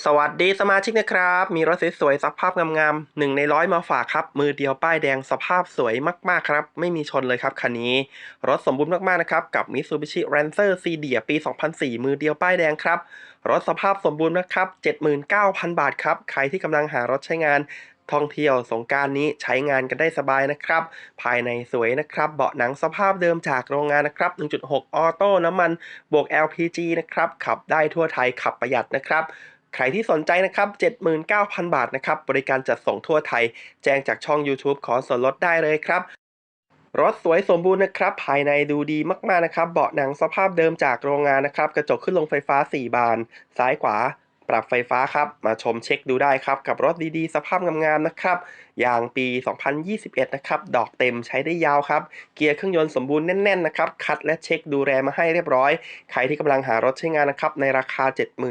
สวัสดีสมาชิกนะครับ มีรถสวยๆสภาพงามๆหนึ่งในร้อยมาฝากครับ มือเดียวป้ายแดงสภาพสวยมากๆครับ ไม่มีชนเลยครับคันนี้ รถสมบูรณ์มากๆนะครับ กับ Mitsubishi Lancer c d ปี 2004 มือเดียวป้ายแดงครับ รถสภาพสมบูรณ์นะครับ 79,000 บาทครับ ใครที่กำลังหารถใช้งานท่องเที่ยวสงการนี้ใช้งานกันได้สบายนะครับ ภายในสวยนะครับ เบาะหนังสภาพเดิมจากโรงงานนะครับ 1.6 ออโต้น้ำมันบวก LPG นะครับ ขับได้ทั่วไทยขับประหยัดนะครับ ใครที่สนใจนะครับ 79,000 บาทนะครับ บริการจัดส่งทั่วไทย แจ้งจากช่อง YouTube ขอส่วนลดได้เลยครับ รถสวยสมบูรณ์นะครับ ภายในดูดีมากๆนะครับ เบาะหนังสภาพเดิมจากโรงงานนะครับ กระจกขึ้นลงไฟฟ้า 4 บาน ซ้ายขวา ปรับไฟฟ้าครับ มาชมเช็คดูได้ครับ กับรถดีๆ สภาพงามๆนะครับ อย่างปี 2021 นะครับ ดอกเต็มใช้ได้ยาวครับ เกียร์เครื่องยนต์สมบูรณ์แน่นๆนะครับ คัดและเช็คดูแลมาให้เรียบร้อย ใครที่กำลังหารถใช้งานนะครับ ในราคา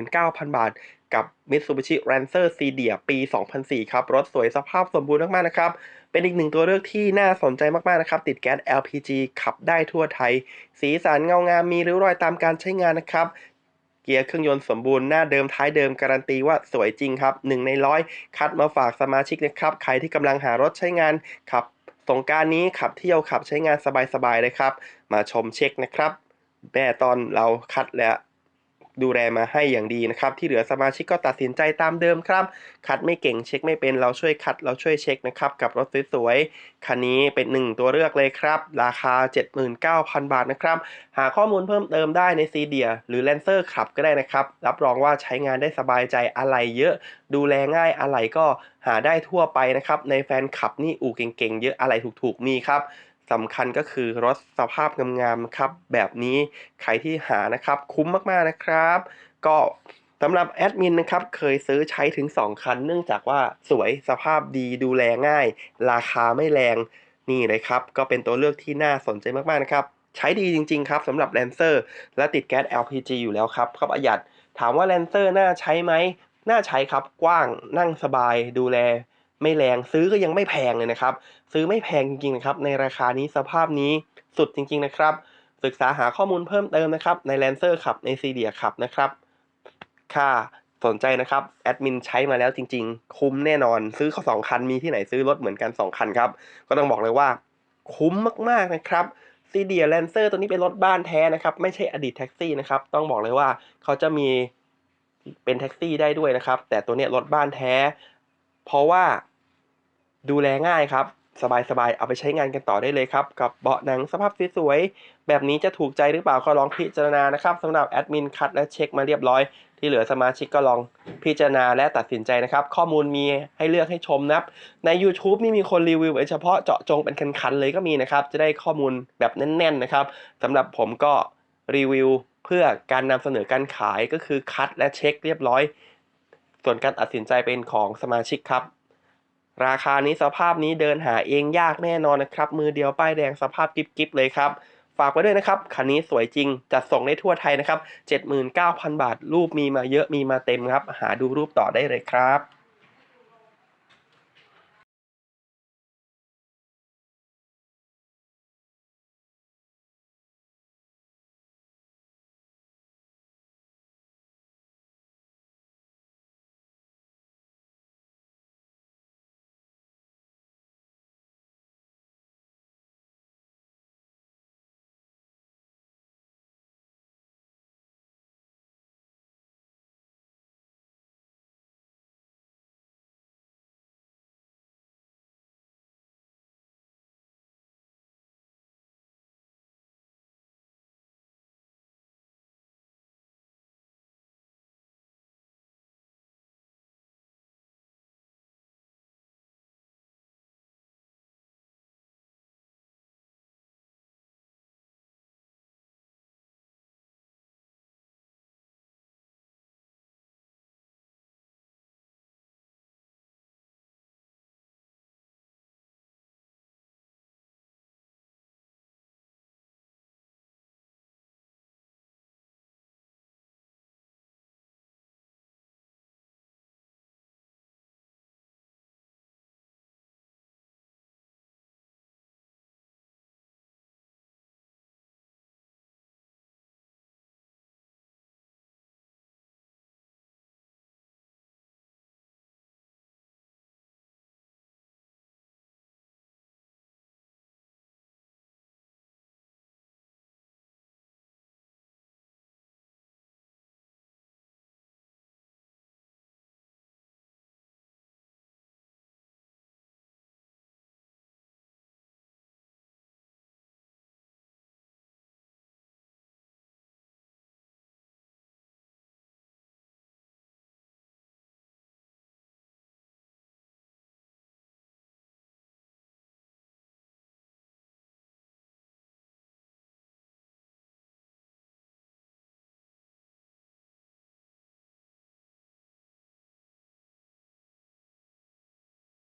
79,000 บาท กับ Mitsubishi Lancer c d ปี 2004 ครับ รถสวยสภาพสมบูรณ์มาก ๆ นะครับ เป็นอีกหนึ่งตัวเลือกที่น่าสนใจมาก ๆ นะครับ ติดแก๊ส LPG ขับได้ทั่วไทย สีสันเงางาม มีริ้วรอยตามการใช้งานนะครับ เกียร์เครื่องยนต์สมบูรณ์ หน้าเดิมท้ายเดิมการันตีว่าสวยจริงครับหนึ่งในร้อยคัดมาฝากสมาชิกนะครับ ใครที่กำลังหารถใช้งานขับสงการนี้ขับเที่ยวขับใช้งานสบายๆเลยครับ มาชมเช็คนะครับแม่ตอนเราคัดและ ดูแลมาให้อย่างดีนะครับ ที่เหลือสมาชิกก็ตัดสินใจตามเดิมครับ คัดไม่เก่งเช็คไม่เป็นเราช่วยคัดเราช่วยเช็คนะครับกับรถสวยๆคันนี้เป็นหนึ่งตัวเลือกเลยครับ ราคา 79,000 บาทนะครับ หาข้อมูลเพิ่มเติมได้ในซีเดียหรือ Lancer ขับก็ได้นะครับ รับรองว่าใช้งานได้สบายใจอะไรเยอะ ดูแลง่ายอะไรก็หาได้ทั่วไปนะครับในแฟนขับนี่อู่เก่งๆ เยอะอะไรถูกๆมีครับ สำคัญก็คือรถสภาพงามๆครับ แบบนี้ใครที่หานะครับ คุ้มมากๆนะครับ ก็สำหรับแอดมินนะครับ เคยซื้อใช้ถึง 2 คัน เนื่องจากว่าสวยสภาพดีดูแลง่าย ราคาไม่แรงนี่เลยครับ ก็เป็นตัวเลือกที่น่าสนใจมากๆนะครับ ใช้ดีจริง ๆ ครับสำหรับ Lancer และติดแก๊ส LPG อยู่แล้วครับก็ประหยัด ถามว่า Lancer น่าใช้ไหมน่าใช้ครับกว้างนั่งสบายดูแล ไม่แรงซื้อก็ยังไม่แพงเลยนะครับ ซื้อไม่แพงจริงๆนะครับในราคานี้สภาพนี้สุดจริง ๆนะครับ ศึกษาหาข้อมูลเพิ่มเติมนะครับใน Lancer ขับใน c d ียขับนะครับ ค่ะสนใจนะครับแอดมินใช้มาแล้วจริง ๆ คุ้มแน่นอนซื้อเขาสองคันมีที่ไหนซื้อรถเหมือนกัน 2 คันครับ ก็ต้องบอกเลยว่า คุ้มมากๆนะครับซีเดียแลนเซอร์ตัวนี้เป็นรถบ้านแท้นะครับ ไม่ใช่อดีตแท็กซี่นะครับ ต้องบอกเลยว่าเขาจะมีเป็นแท็กซี่ได้ด้วยนะครับ แต่ตัวเนี้ยรถบ้านแท้ เพราะว่า ดูแลง่ายครับ สบายๆ เอาไปใช้งานกันต่อได้เลยครับ กับเบาะหนังสภาพสวยๆ แบบนี้จะถูกใจหรือเปล่าก็ลองพิจารณานะครับสำหรับแอดมินคัดและเช็คมาเรียบร้อย ที่เหลือสมาชิกก็ลองพิจารณาและตัดสินใจนะครับ ข้อมูลมีให้เลือกให้ชมนะครับ ใน YouTube นี่มีคนรีวิวเฉพาะเจาะจงเป็นคันๆเลยก็มีนะครับ จะได้ข้อมูลแบบแน่นๆนะครับสำหรับผมก็รีวิวเพื่อการนำเสนอการขายก็คือคัดและเช็คเรียบร้อย ส่วนการตัดสินใจเป็นของสมาชิกครับ ราคานี้สภาพนี้เดินหาเองยากแน่นอนนะครับ มือเดียวป้ายแดงสภาพกิ๊บๆเลยครับฝากไว้ด้วยนะครับ คันนี้สวยจริง จัดส่งได้ทั่วไทยนะครับ 79,000 บาท รูปมีมาเยอะมีมาเต็มครับ หาดูรูปต่อได้เลยครับ